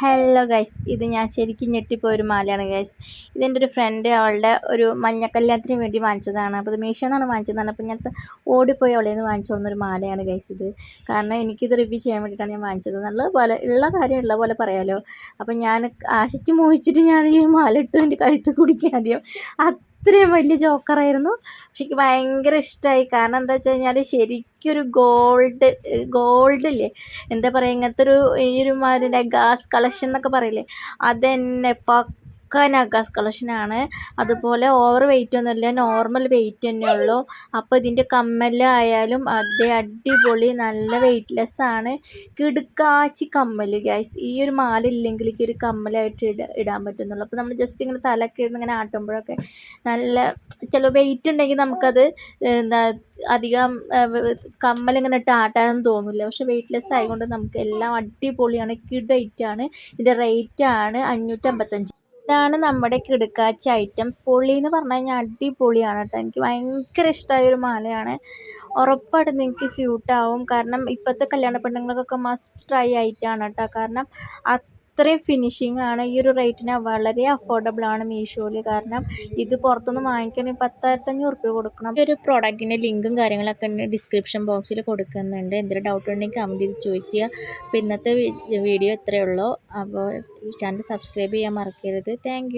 Hello guys ഇത് ഞാൻ ശരിക്കും ഞെട്ടിപ്പോയ ഒരു മാലയാണ് ഗൈസ് ഇതെന്റെ ഒരു ഫ്രണ്ട് അവളുടെ ഒരു മഞ്ഞ കല്യാണത്തിന് വേണ്ടി വാങ്ങിച്ചതാണ്. അപ്പോൾ ഇത് മീഷോ എന്നാണ് വാങ്ങിച്ചതാണ്. അപ്പോൾ ഞാൻ ഓടിപ്പോയി അവളെ നിന്ന് വാങ്ങിച്ചു കൊടുന്ന ഒരു മാലയാണ് ഗൈസ് ഇത്. കാരണം എനിക്കിത് റിവ്യൂ ചെയ്യാൻ വേണ്ടിയിട്ടാണ് ഞാൻ വാങ്ങിച്ചത്. നല്ല പോലെ ഉള്ള കാര്യം ഉള്ള പോലെ പറയാമല്ലോ അപ്പോൾ ഞാൻ ആശിച്ച് മോഹിച്ചിട്ട് ഞാൻ ഈ മാല ഇട്ട് എന്റെ കഴുത്ത് കുടിക്കാൻ ആദ്യം. അത്രയും വലിയ ജോക്കറായിരുന്നു. പക്ഷെ എനിക്ക് ഭയങ്കര ഇഷ്ടമായി കാരണം എന്താ വെച്ച് കഴിഞ്ഞാൽ ശരിക്കൊരു ഗോൾഡ് ഗോൾഡ് ഇല്ലേ? എന്താ പറയുക ഇങ്ങനത്തെ ഒരു ഈ ഒരു മാതിരി ഗാസ് കളക്ഷൻ എന്നൊക്കെ പറയില്ലേ? അതന്നെ പക്ക നഗാസ് കളക്ഷനാണ് അതുപോലെ ഓവർ വെയിറ്റ് ഒന്നുമില്ല നോർമൽ വെയിറ്റ് തന്നെ ഉള്ളൂ. അപ്പോൾ ഇതിന്റെ കമ്മലായാലും അതേ അടിപൊളി നല്ല വെയിറ്റ്ലെസ് ആണ്. കിടുക്കാച്ചി കമ്മൽ ഗ്യാസ് ഈ ഒരു മാല ഇല്ലെങ്കിൽ ഈ ഒരു കമ്മലായിട്ട് ഇട ഇടാൻ പറ്റുന്നുള്ളൂ. അപ്പോൾ നമ്മൾ ജസ്റ്റ് ഇങ്ങനെ തലക്കെ ഇരുന്ന് ഇങ്ങനെ ആട്ടുമ്പോഴൊക്കെ നല്ല ചില വെയിറ്റ് ഉണ്ടെങ്കിൽ നമുക്കത് എന്താ അധികം കമ്മലിങ്ങനെ ഇട്ട് ആട്ടാനൊന്നും തോന്നില്ല. പക്ഷെ വെയിറ്റ്ലെസ് ആയതുകൊണ്ട് നമുക്ക് എല്ലാം അടിപൊളിയാണ് കിഡ് ഐറ്റാണ് ഇതിന്റെ റേറ്റാണ് അഞ്ഞൂറ്റമ്പത്തഞ്ച്. ഇതാണ് നമ്മുടെ കിടുക്കാച്ച ഐറ്റം പൊളി എന്ന് പറഞ്ഞു കഴിഞ്ഞാൽ അടിപൊളിയാണ് കേട്ടോ എനിക്ക് ഭയങ്കര ഇഷ്ടമായ ഒരു മാലയാണ്. ഉറപ്പായിട്ടും നിങ്ങൾക്ക് സ്യൂട്ടാവും കാരണം ഇപ്പോഴത്തെ കല്യാണ പെണ്ണുങ്ങൾക്കൊക്കെ മസ്റ്റ് ട്രൈ ആയിട്ടാണ് കേട്ടോ കാരണം അത്രയും ഫിനിഷിംഗ് ആണ്. ഈ ഒരു റേറ്റിന് വളരെ അഫോർഡബിൾ ആണ് മീഷോയിൽ കാരണം ഇത് പുറത്തുനിന്ന് വാങ്ങിക്കണമെങ്കിൽ പത്തായിരത്തഞ്ഞൂറ് രൂപ കൊടുക്കണം. ഈ ഒരു പ്രോഡക്റ്റിന്റെ ലിങ്കും കാര്യങ്ങളൊക്കെ ഡിസ്ക്രിപ്ഷൻ ബോക്സിൽ കൊടുക്കുന്നുണ്ട്. എന്തെങ്കിലും ഡൗട്ട് ഉണ്ടെങ്കിൽ കമന്റ് ചെയ്ത് ചോദിക്കുക. അപ്പോൾ ഇന്നത്തെ വീഡിയോ ഇത്രയേ ഉള്ളൂ. അപ്പോൾ ചാനൽ സബ്സ്ക്രൈബ് ചെയ്യാൻ മറക്കരുത്. താങ്ക്